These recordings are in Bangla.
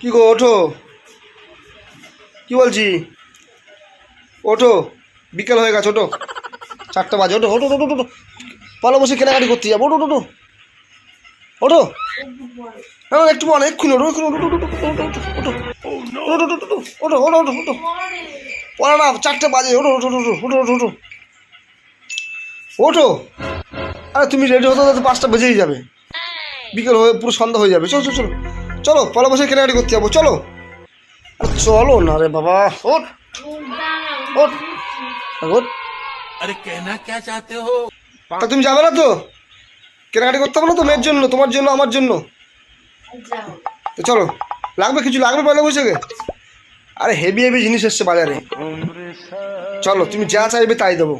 কি গো, ওঠো। কি বলছি? ওঠো। বিকেল হয়ে গেছে, ওঠো। চারটা বাজে, ওঠো ওঠো ওঠো পালো বসে কেনাকাটি করতে যাব, ওঠো ওঠো ওঠো। হ্যাঁ একটু ওঠো, এক্ষুনি ওঠো ওঠো ওঠো ওঠো। ওটো ওটো ওটো পড়া না চারটে বাজে ওটো ওটো ওটো ওটো ওটো ওটো ওঠো। আরে তুমি রেডি হতে হতে পাঁচটা বেজেই যাবে। বিকেল হয়ে পুরো সন্ধ্যা হয়ে যাবে। চলো চলো চলো। চলো পলা বসে কেনাকাটি করতে যাব চলো। চলো না রে বাবা ওট ওট ওট আরে কেনা কে চাতে হো? তা তুমি যাবে না তো? কেনাকাটি করতে হবে না তো? মেয়ের জন্য তোমার জন্য আমার জন্য। তো চলো। লাগবে কিছু? লাগবে পয়লা বৈশাখে আরে হেভি হেভি জিনিস এসছে বাজারে। চলো তুমি যা চাইবে তাই দেবো।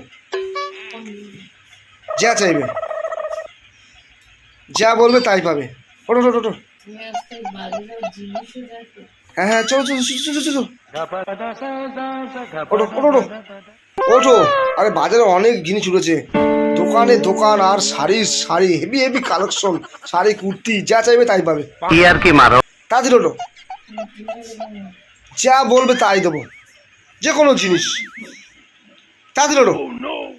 যা চাইবে। যা বলবে তাই পাবে। ওটো ওটো ওটো হ্যাঁ হ্যাঁ চলো চলো চলো চলো চলো। ওটো ওটো ওটো ওঠো। আরে বাজারে অনেক জিনিস উঠেছে। দোকানে দোকান আর sari sari heavy heavy collection sari kurti যা চাইবে তাই পাবে। কি মারো? তাড়াতাড়ি ওঠো। যা বলবে তাই দেবো। যে কোনো জিনিস। তা দিল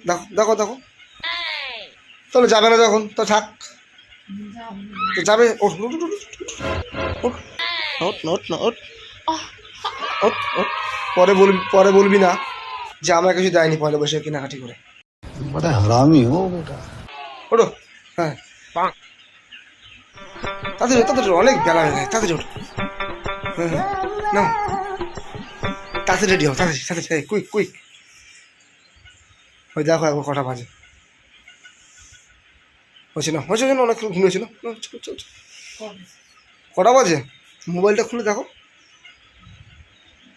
দেখো দেখো দেখো। তাহলে যাবে না যখন তো থাক। তো যাবে নোট নোট পরে বল পরে বলবি না যে আমার কিছু দেয়নি পয়লা বসে কেনাকাটি করে। হ্যাঁ। অনেক বেলা হয়ে যায় তাদের ওঠো না তাড়াতাড়ি রেডি হও, তাড়াতাড়ি তাড়াতাড়ি কুইক কুইক ওই দেখো একবার কটা বাজে। হচ্ছে না? হচ্ছে না অনেকক্ষণ ঘুমিয়েছিল না চলো চলো। কটা বাজে? মোবাইলটা খুলে দেখো।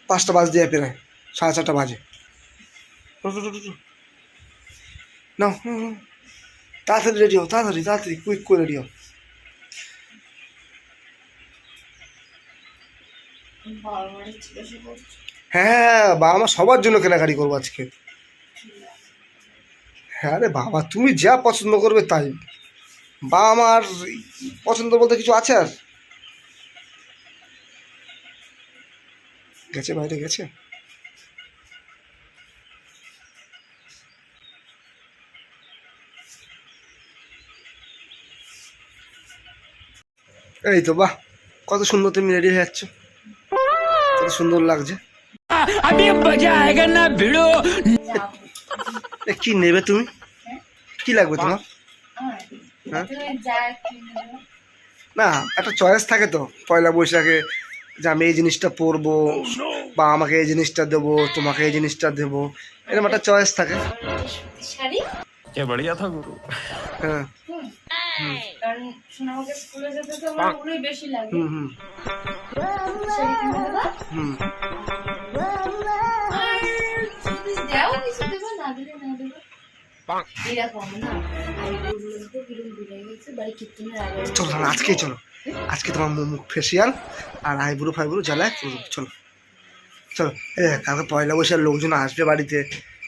পাঁচটা বাজ দিয়ে প্রায়। সাড়ে চারটা বাজে। হুম। তাড়াতাড়ি রেডি হও, তাড়াতাড়ি তাড়াতাড়ি কুইক করে রেডি হও। হ্যাঁ বাবা মা সবার জন্য কেনাকাটি করব আজকে। হ্যাঁ রে বাবা, তুমি যা পছন্দ করবে তাই। বাবা আমার পছন্দ বলতে কিছু আছে আর? গেছে বাইরে, গেছে? এই তো বাহ, কত সুন্দর তুমি রেডি হয়ে যাচ্ছ। কত সুন্দর লাগছে। কি নেবে তুমি? কি লাগবে তোমার? হ্যাঁ? না একটা চয়েস থাকে তো পয়লা বৈশাখে যে আমি এই জিনিসটা পরবো বা আমাকে এই জিনিসটা দেবো তোমাকে এই জিনিসটা দেবো এরকম একটা চয়েস থাকে। হ্যাঁ। হুম। হুম চলো আজকেই চলো। আজকে তোমার মুখ ফেসিয়াল আর আইবুড়ো ফাইবুড়ো জ্বালায় চলো। চলো কালকে পয়লা বৈশাখ লোকজন আসবে বাড়িতে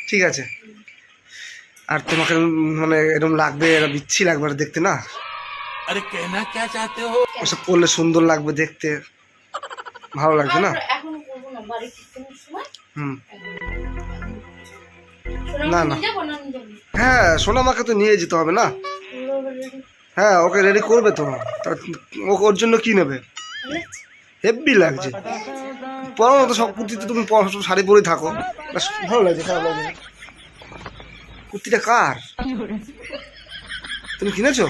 ঠিক আছে? আর তোমাকে মানে এরকম লাগবে এরা বিচ্ছি লাগবে দেখতে না? আরে কেনা কে চাতে হো ওসব করলে সুন্দর লাগবে দেখতে। ভালো লাগছে না? হুম। না, না। হ্যাঁ সোনামাকে তো নিয়ে যেতে হবে না। হ্যাঁ ওকে রেডি করবে তো। ওর জন্য কি নেবে? হেভি লাগছে। পরো তো সব কুর্তিতে তুমি পরো, শাড়ি পরে থাকো। ভালো লাগছে খারাপ লাগছে কুর্তিটা কার? তুমি কিনেছো?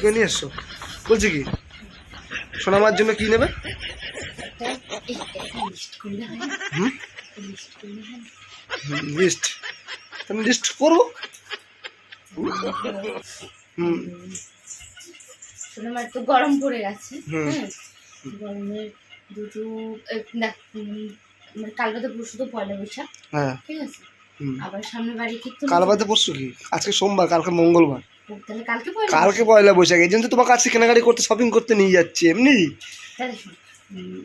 কিনে নিয়ে এসছো? বলছি কি? সোনামার জন্য কি নেবে? লিস্ট লিস্ট হুম। তো গরম পড়ে হ্যাঁ? দুটো মানে হ্যাঁ। ঠিক আছে? আবার সামনে বাড়ি কি পরশু কি? আজকে সোমবার কালকে মঙ্গলবার। কালকে পয়লা বৈশাখ এই জন্য তো তোমাকে আজকে কেনাকাটি করতে শপিং করতে নিয়ে যাচ্ছি এমনি?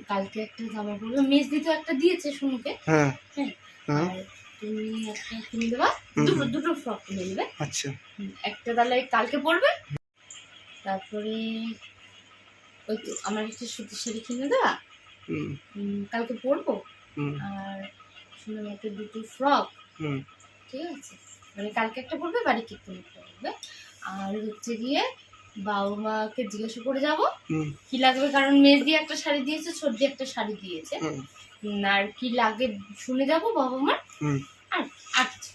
কালকে একটা জামা পরবে মেজদি তো একটা দিয়েছে শুনুকে হ্যাঁ। হ্যাঁ হ্যাঁ। তুমি একটা কিনে দেবা দুটো দুটো ফ্রক কিনে দেবে। আচ্ছা। একটা তাহলে কালকে পরবে তারপরে ওই তো আমার একটা সুতির শাড়ি কিনে হুম। কালকে পরবো। আর সুন্দর একটা দুটো ফ্রক হুম। ঠিক আছে? মানে কালকে একটা পড়বে বাড়ি কীর্তন একটা পড়বে আর হচ্ছে গিয়ে বাবা মাকে জিজ্ঞাসা করে যাব। কি লাগবে? কারণ মেয়ে দিয়ে একটা শাড়ি দিয়েছে সর্দি একটা শাড়ি দিয়েছে। আর কি লাগে শুনে যাব বাবা মার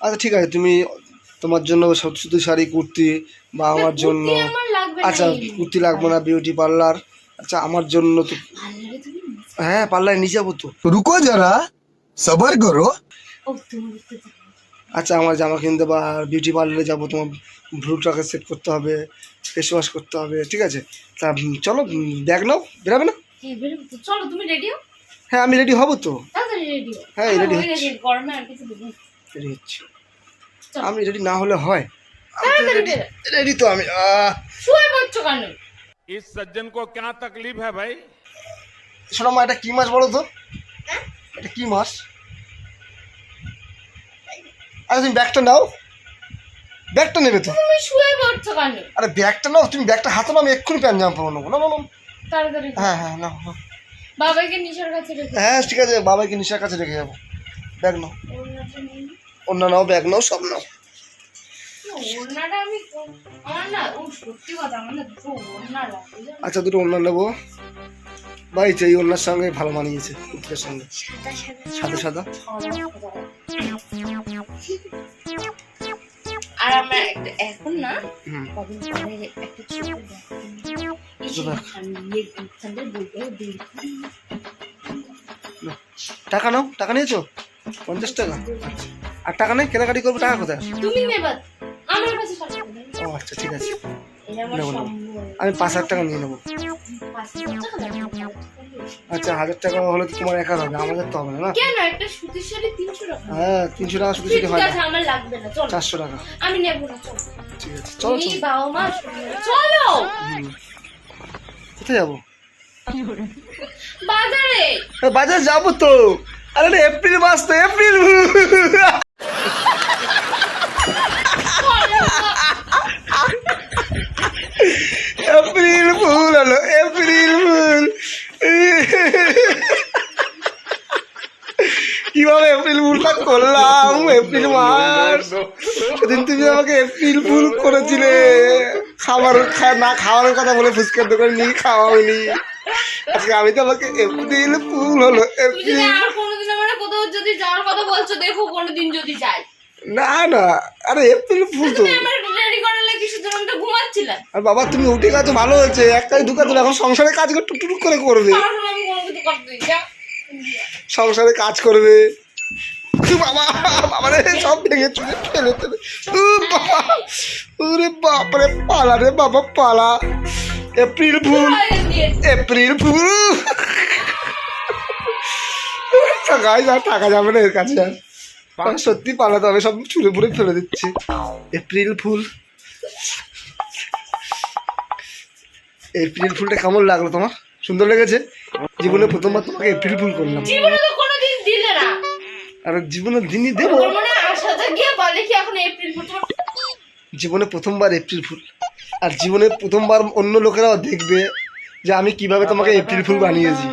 আচ্ছা ঠিক আছে তুমি তোমার জন্য শুধু শাড়ি কুর্তি বা আমার জন্য আচ্ছা কুর্তি লাগবে না বিউটি পার্লার আচ্ছা আমার জন্য তো হ্যাঁ পার্লারে নিয়ে যাব তো। রুকো যারা সবার করো। ও তুমি আচ্ছা আমার জামা কিনতে বা বিউটি পার্লারে যাবো তোমার ভ্রুটাকে সেট করতে হবে ফেস ওয়াশ করতে হবে ঠিক আছে তা উম, চলো ব্যাগ নাও বেরাবে না হ্যাঁ বেরোবো তো চলো তুমি রেডি হও হ্যাঁ আমি রেডি হব তো তাড়াতাড়ি রেডি হও হ্যাঁ, আমার ready হয়ে গেছে, গরমে আর কিছু দেবো না। রেডি হচ্ছি চলো। আমি রেডি না হলে হয় তাড়াতাড়ি বেরো রেডি তো আমি আহ, শুয়ে পড়ছো কেন इस सज्जन को क्या तकलीफ है भाई শোনো মা এটা কি মাছ বলো তো এটা কি মাছ আরে তুমি ব্যাগটা নাও। ব্যাগটা নেবে তো। তুমি শুয়ে পড়ছো কেন? আরে ব্যাগটা নাও তুমি ব্যাগটা হাতে নাও আমি এক্ষুনি প্যান্ট জামা পরবো নেব। না বলো। তাড়াতাড়ি হ্যাঁ হ্যাঁ নাও। বাবাকে নিশার কাছে রেখে। হ্যাঁ ঠিক আছে বাবাকে নিশার কাছে রেখে যাব। ব্যাগ নাও। অন্য নাও ব্যাগ নাও সব নাও। ওড়নাটা আমি আমার না ও সত্যি কথা আমার না দুটো ওড়না লাগবে আচ্ছা দুটো অন্য নেব। ভাই এই অন্যার সঙ্গে ভালো মানিয়েছে কুর্তির সঙ্গে। সাদা সাদা আর আমরা এখন না কদিন পরে একটা টাকা নাও টাকা নিয়েছো? পঞ্চাশ টাকা? আচ্ছা। আর টাকা নেই? কেনাকাটি করব টাকা কোথায় তুমি নেবা। আমার কাছে ও আচ্ছা ঠিক আছে। আমি পাঁচ হাজার টাকা নিয়ে নেব। আচ্ছা হাজার টাকা হলে তো তোমার একা হবে আমাদের তো হবে না। না কেন? একটা সুতির শাড়ি তিনশো টাকা। হ্যাঁ তিনশো টাকা ঠিক শুধু হয় না। আমার লাগবে না চলো। চারশো টাকা। আমি নেব না চলো। ঠিক আছে চলো চলো। বাবা মা চলো। কোথায় যাব? বাজারে। বাজার যাব তো। আরে এপ্রিল মাস তো এপ্রিল। এপ্রিল ফুল হলো এপ্রিল ফুল কীভাবে এপ্রিল ফুলটা করলাম? এপ্রিল মাস সেদিন তুমি আমাকে এপ্রিল ফুল করেছিলে। খাবার না খাওয়ানোর কথা বলে ফুচকার দোকানে নিয়ে খাওয়াওনি। আজকে আমি তো আমাকে এপ্রিল ফুল হলো এপ্রিল কোনোদিন আমার কোথাও যদি যাওয়ার কথা বলছো দেখো কোনোদিন যদি যাই। না না আরে এপ্রিল ফুল তো। আর বাবা তুমি উঠে গেছো ভালো হয়েছে এক কাজ দু কাজ এখন সংসারে কাজ করে টুকটুক করে করবে। সংসারে কাজ করবে। বাবা বাবা রে সব ভেঙে চুলে ফেলে ফেলে বাবা ওরে বাপরে পালা রে বাবা পালা। April fool April fool. টাকা যাবে না এর কাছে আর। সত্যি পালাতে হবে সব চুলে পুরে ফেলে দিচ্ছে। April fool. এপ্রিল ফুলটা কেমন লাগল তোমার? সুন্দর লেগেছে? জীবনে প্রথমবার তোমাকে এপ্রিল ফুল করলাম। আর জীবনে দিনই দেবো। জীবনে প্রথমবার এপ্রিল ফুল। আর জীবনে প্রথমবার অন্য লোকেরাও দেখবে যে আমি কীভাবে তোমাকে এপ্রিল ফুল বানিয়েছি।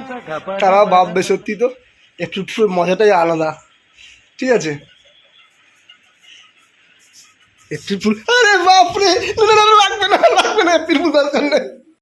তারাও ভাববে সত্যি তো এপ্রিল ফুল মজাটাই আলাদা। ঠিক আছে। এপ্রিল ফুল আরে বাপরে! না লাগবে না লাগবে না এপ্রিল ফুল দরকার নেই